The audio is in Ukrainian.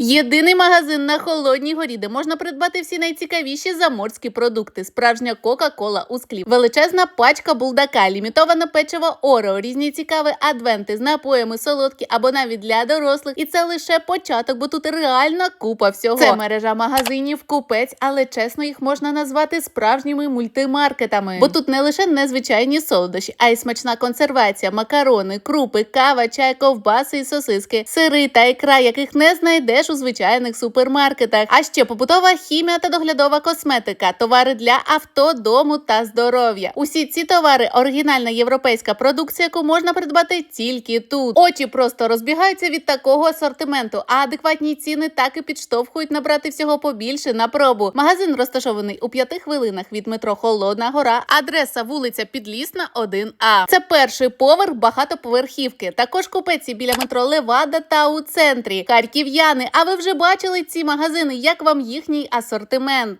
Єдиний магазин на холодній горі, де можна придбати всі найцікавіші заморські продукти. Справжня Кока-Кола у склі. Величезна пачка булдака, лімітоване печиво Орео, різні цікаві адвенти з напоями солодкі або навіть для дорослих. І це лише початок, бо тут реальна купа всього. Це мережа магазинів, купець, але чесно їх можна назвати справжніми мультимаркетами. Бо тут не лише незвичайні солодощі, а й смачна консервація, макарони, крупи, кава, чай, ковбаси і сосиски, сири та ікра, яких не знайдеш у звичайних супермаркетах. А ще побутова хімія та доглядова косметика, товари для авто, дому та здоров'я. Усі ці товари оригінальна європейська продукція, яку можна придбати тільки тут. Очі просто розбігаються від такого асортименту, а адекватні ціни так і підштовхують набрати всього побільше на пробу. Магазин розташований у п'яти хвилинах від метро Холодна Гора. Адреса вулиця Підлісна, 1А. Це перший поверх багатоповерхівки. Також купеці біля метро Левада та у центрі. Харків'яни. А ви вже бачили ці магазини? Як вам їхній асортимент?